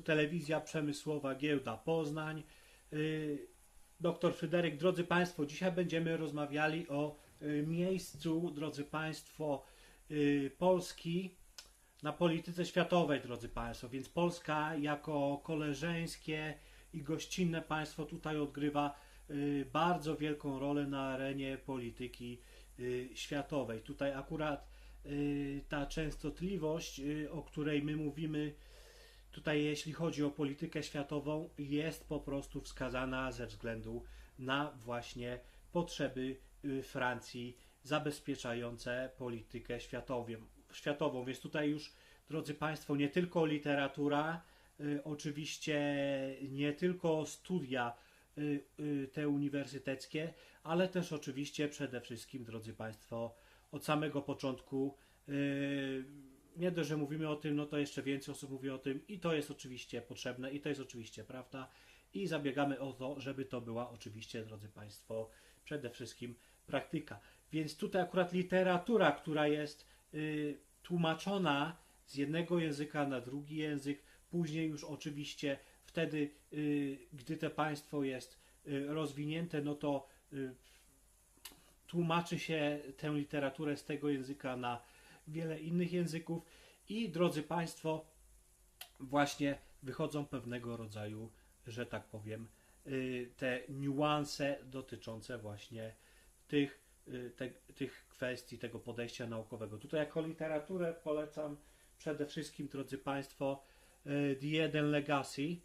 Telewizja przemysłowa Giełda Poznań. Y, Doktor Fryderyk, drodzy Państwo, dzisiaj będziemy rozmawiali o y, miejscu, drodzy Państwo, y, Polski na polityce światowej, drodzy Państwo. Więc Polska jako koleżeńskie i gościnne państwo tutaj odgrywa bardzo wielką rolę na arenie polityki światowej. Tutaj akurat ta częstotliwość, o której my mówimy, tutaj jeśli chodzi o politykę światową, jest po prostu wskazana ze względu na właśnie potrzeby y, Francji zabezpieczające politykę światową. światową. Więc tutaj już, drodzy Państwo, nie tylko literatura, y, oczywiście nie tylko studia y, te uniwersyteckie, ale też oczywiście przede wszystkim, drodzy Państwo, od samego początku nie dość, że mówimy o tym, no to jeszcze więcej osób mówi o tym i to jest oczywiście potrzebne i to jest oczywiście prawda i zabiegamy o to, żeby to była oczywiście, drodzy Państwo, przede wszystkim praktyka. Więc tutaj akurat literatura, która jest y, tłumaczona z jednego języka na drugi język, później już oczywiście wtedy, y, gdy to państwo jest y, rozwinięte, no to y, tłumaczy się tę literaturę z tego języka na wiele innych języków i drodzy Państwo, właśnie wychodzą pewnego rodzaju, że tak powiem, y, te niuanse dotyczące właśnie tych, y, te, tych kwestii, tego podejścia naukowego. Tutaj jako literaturę polecam przede wszystkim, drodzy Państwo, y, The Eden Legacy,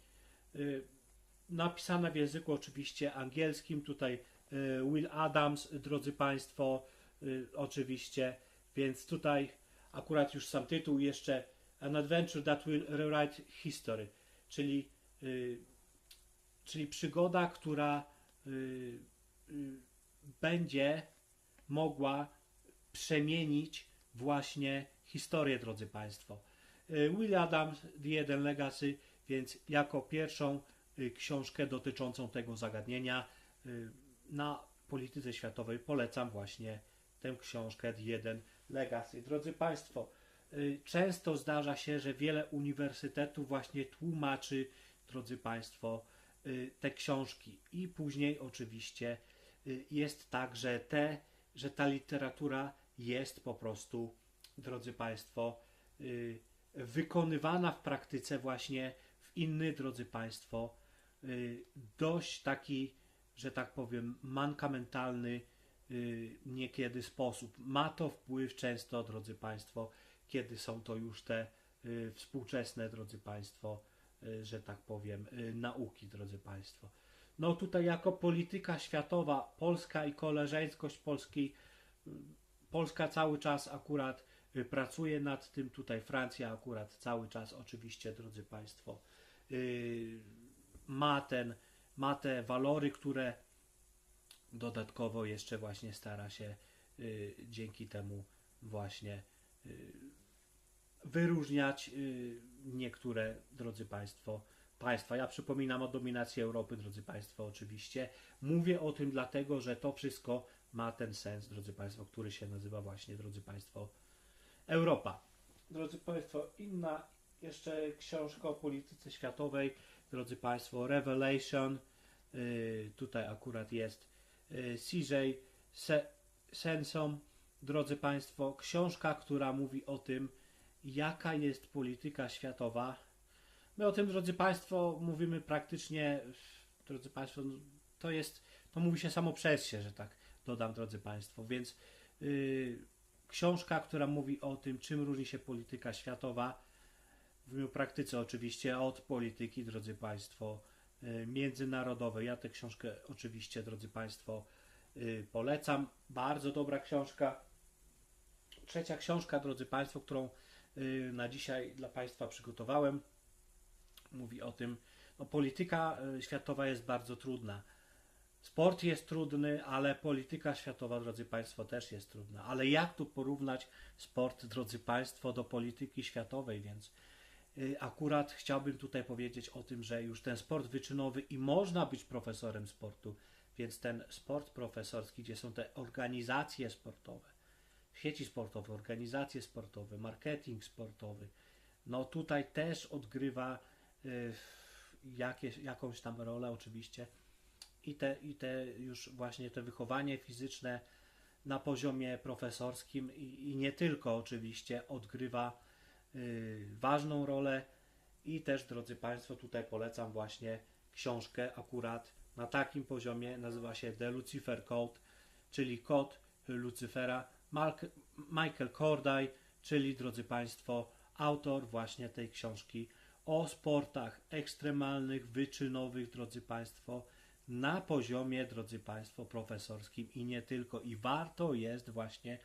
napisane w języku oczywiście angielskim, tutaj Will Adams, drodzy Państwo, oczywiście, więc tutaj akurat już sam tytuł jeszcze An Adventure That Will Rewrite History, czyli, y, czyli przygoda, która y, y, będzie mogła przemienić właśnie historię, drodzy Państwo. Y, Will Adams, The Eden Legacy, więc jako pierwszą y, książkę dotyczącą tego zagadnienia y, na polityce światowej polecam właśnie tę książkę The Eden Legacy. Drodzy Państwo, y, często zdarza się, że wiele uniwersytetów właśnie tłumaczy, drodzy Państwo, y, te książki i później oczywiście y, jest tak, że te, że ta literatura jest po prostu, drodzy Państwo, wykonywana w praktyce właśnie w inny, drodzy Państwo, dość taki, że tak powiem, mankamentalny niekiedy sposób. Ma to wpływ często, drodzy Państwo, kiedy są to już te y, współczesne, drodzy Państwo, y, że tak powiem, y, nauki, drodzy Państwo. No tutaj jako polityka światowa, Polska i koleżeńskość Polski, y, Polska cały czas akurat y, pracuje nad tym, tutaj Francja akurat cały czas oczywiście, drodzy Państwo, y, ma ten, ma te walory, które dodatkowo jeszcze właśnie stara się y, dzięki temu właśnie y, wyróżniać y, niektóre, drodzy Państwo, państwa. Ja przypominam o dominacji Europy, drodzy Państwo, oczywiście. Mówię o tym dlatego, że to wszystko ma ten sens, drodzy Państwo, który się nazywa właśnie, drodzy Państwo, Europa. Drodzy Państwo, inna jeszcze książka o polityce światowej, drodzy Państwo, Revelation. Y, tutaj akurat jest CJ Se- Sensom, drodzy Państwo, książka, która mówi o tym, jaka jest polityka światowa. My o tym, drodzy Państwo, mówimy praktycznie, drodzy Państwo, no, to jest, to mówi się samo przez się, że tak dodam, drodzy Państwo, więc y, książka, która mówi o tym, czym różni się polityka światowa, w praktyce oczywiście, od polityki, drodzy Państwo, y, międzynarodowej. Ja tę książkę oczywiście, drodzy Państwo, y, polecam. Bardzo dobra książka. Trzecia książka, drodzy Państwo, którą y, na dzisiaj dla Państwa przygotowałem, mówi o tym, no, polityka światowa jest bardzo trudna. Sport jest trudny, ale polityka światowa, drodzy Państwo, też jest trudna. Ale jak tu porównać sport, drodzy Państwo, do polityki światowej? Więc akurat chciałbym tutaj powiedzieć o tym, że już ten sport wyczynowy i można być profesorem sportu, więc ten sport profesorski, gdzie są te organizacje sportowe, sieci sportowe, organizacje sportowe, marketing sportowy, no tutaj też odgrywa y, jakieś, jakąś tam rolę oczywiście i te, i te już właśnie te wychowanie fizyczne na poziomie profesorskim i, i nie tylko oczywiście odgrywa y, ważną rolę. I też drodzy Państwo tutaj polecam właśnie książkę akurat na takim poziomie. Nazywa się The Lucifer Code czyli kod Lucyfera. Michael Corday czyli drodzy Państwo autor właśnie tej książki o sportach ekstremalnych, wyczynowych, drodzy Państwo, na poziomie, drodzy Państwo, profesorskim. I nie tylko. I warto jest właśnie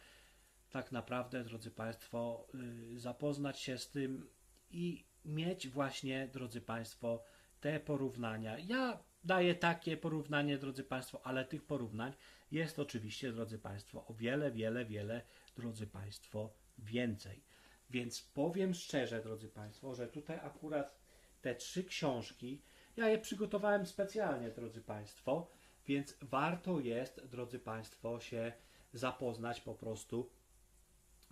tak naprawdę, drodzy Państwo, y, zapoznać się z tym i mieć właśnie, drodzy Państwo, te porównania. Ja daję takie porównanie, drodzy Państwo, ale tych porównań jest oczywiście, drodzy Państwo, o wiele, wiele, wiele, drodzy Państwo, więcej. Więc powiem szczerze, drodzy Państwo, że tutaj akurat te trzy książki, ja je przygotowałem specjalnie, drodzy Państwo, więc warto jest, drodzy Państwo, się zapoznać po prostu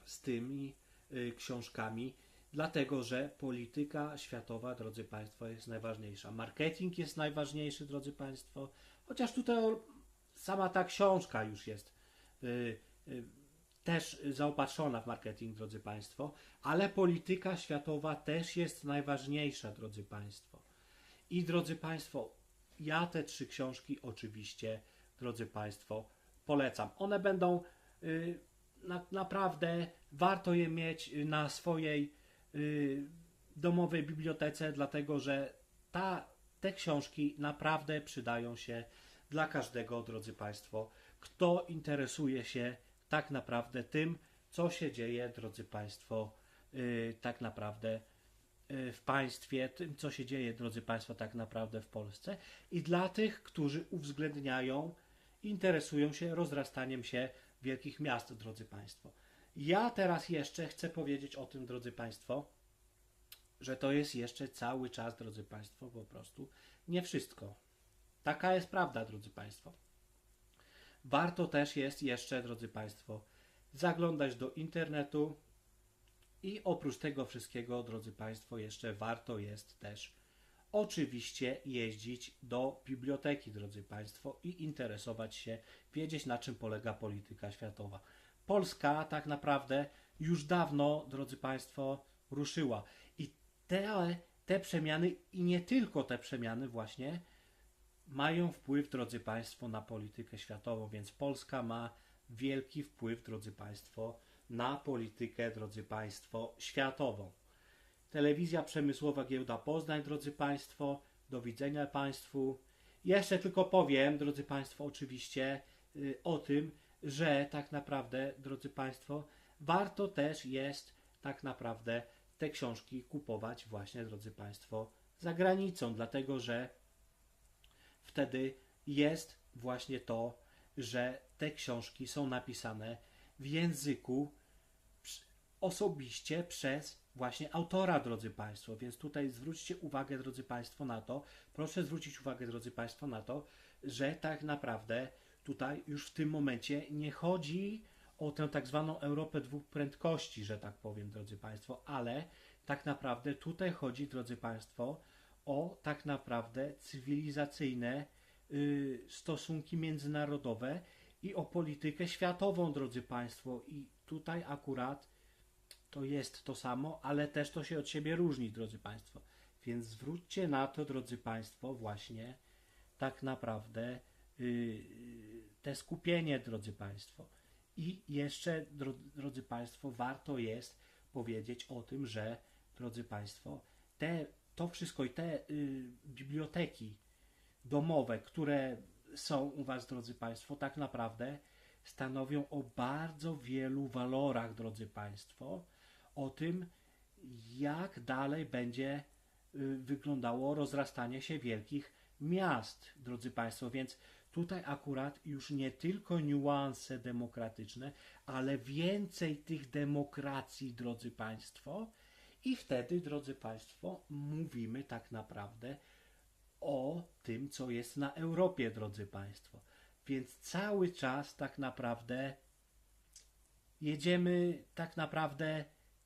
z tymi y, książkami, dlatego że polityka światowa, drodzy Państwo, jest najważniejsza. Marketing jest najważniejszy, drodzy Państwo, chociaż tutaj sama ta książka już jest y, y, też zaopatrzona w marketing, drodzy Państwo, ale polityka światowa też jest najważniejsza, drodzy Państwo. I drodzy Państwo, ja te trzy książki oczywiście, drodzy Państwo, polecam. One będą na, naprawdę, warto je mieć y, na swojej y, domowej bibliotece, dlatego że ta, te książki naprawdę przydają się dla każdego, drodzy Państwo, kto interesuje się tak naprawdę tym, co się dzieje, drodzy Państwo, y, tak naprawdę y, w państwie, tym, co się dzieje, drodzy Państwo, tak naprawdę w Polsce i dla tych, którzy uwzględniają, interesują się rozrastaniem się wielkich miast, drodzy Państwo. Ja teraz jeszcze chcę powiedzieć o tym, drodzy Państwo, że to jest jeszcze cały czas, drodzy Państwo, po prostu nie wszystko. Taka jest prawda, drodzy Państwo. Warto też jest jeszcze, drodzy Państwo, zaglądać do internetu i oprócz tego wszystkiego, drodzy Państwo, jeszcze warto jest też oczywiście jeździć do biblioteki, drodzy Państwo, i interesować się, wiedzieć na czym polega polityka światowa. Polska tak naprawdę już dawno, drodzy Państwo, ruszyła i te, te przemiany i nie tylko te przemiany właśnie mają wpływ, drodzy Państwo, na politykę światową, więc Polska ma wielki wpływ, drodzy Państwo, na politykę, drodzy Państwo, światową. Telewizja Przemysłowa Giełda Poznań, drodzy Państwo, do widzenia Państwu. Jeszcze tylko powiem, drodzy Państwo, oczywiście y, o tym, że tak naprawdę, drodzy Państwo, warto też jest tak naprawdę te książki kupować właśnie, drodzy Państwo, za granicą, dlatego że wtedy jest właśnie to, że te książki są napisane w języku osobiście przez właśnie autora, drodzy Państwo. Więc tutaj zwróćcie uwagę, drodzy Państwo, na to, proszę zwrócić uwagę, drodzy Państwo, na to, że tak naprawdę tutaj już w tym momencie nie chodzi o tę tak zwaną Europę dwóch prędkości, że tak powiem, drodzy Państwo, ale tak naprawdę tutaj chodzi, drodzy Państwo, o tak naprawdę cywilizacyjne y, stosunki międzynarodowe i o politykę światową, drodzy Państwo. I tutaj akurat to jest to samo, ale też to się od siebie różni, drodzy Państwo. Więc zwróćcie na to, drodzy Państwo, właśnie tak naprawdę yy, te skupienie, drodzy Państwo. I jeszcze, dro, drodzy Państwo, warto jest powiedzieć o tym, że, drodzy Państwo, te, to wszystko i te y, biblioteki domowe, które są u Was, drodzy Państwo, tak naprawdę stanowią o bardzo wielu walorach, drodzy Państwo, o tym, jak dalej będzie y, wyglądało rozrastanie się wielkich miast, drodzy Państwo. Więc tutaj akurat już nie tylko niuanse demokratyczne, ale więcej tych demokracji, drodzy Państwo. I wtedy, drodzy Państwo, mówimy tak naprawdę o tym, co jest na Europie, drodzy Państwo. Więc cały czas tak naprawdę jedziemy tak naprawdę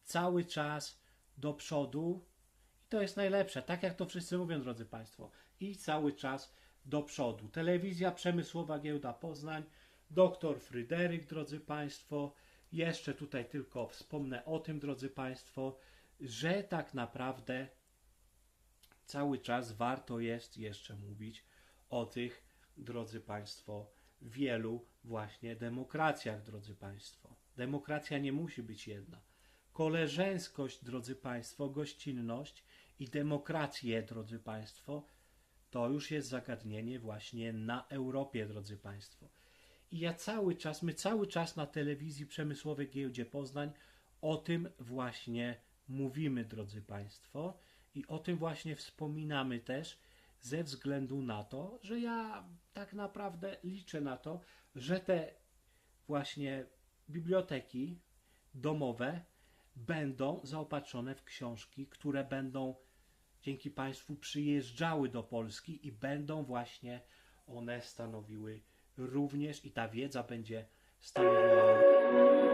cały czas do przodu. to jest najlepsze, tak jak to wszyscy mówią, drodzy Państwo. I cały czas do przodu. Telewizja Przemysłowa Giełda Poznań, doktor Fryderyk, drodzy Państwo. Jeszcze tutaj tylko wspomnę o tym, drodzy Państwo, że tak naprawdę cały czas warto jest jeszcze mówić o tych, drodzy Państwo, wielu właśnie demokracjach, drodzy Państwo. Demokracja nie musi być jedna. Koleżeńskość, drodzy Państwo, gościnność i demokrację, drodzy Państwo, to już jest zagadnienie właśnie na Europie, drodzy Państwo. I ja cały czas, my cały czas na telewizji przemysłowej Giełdzie Poznań o tym właśnie mówimy, drodzy Państwo, i o tym właśnie wspominamy też ze względu na to, że ja tak naprawdę liczę na to, że te właśnie biblioteki domowe będą zaopatrzone w książki, które będą dzięki Państwu przyjeżdżały do Polski i będą właśnie one stanowiły również i ta wiedza będzie stanowiła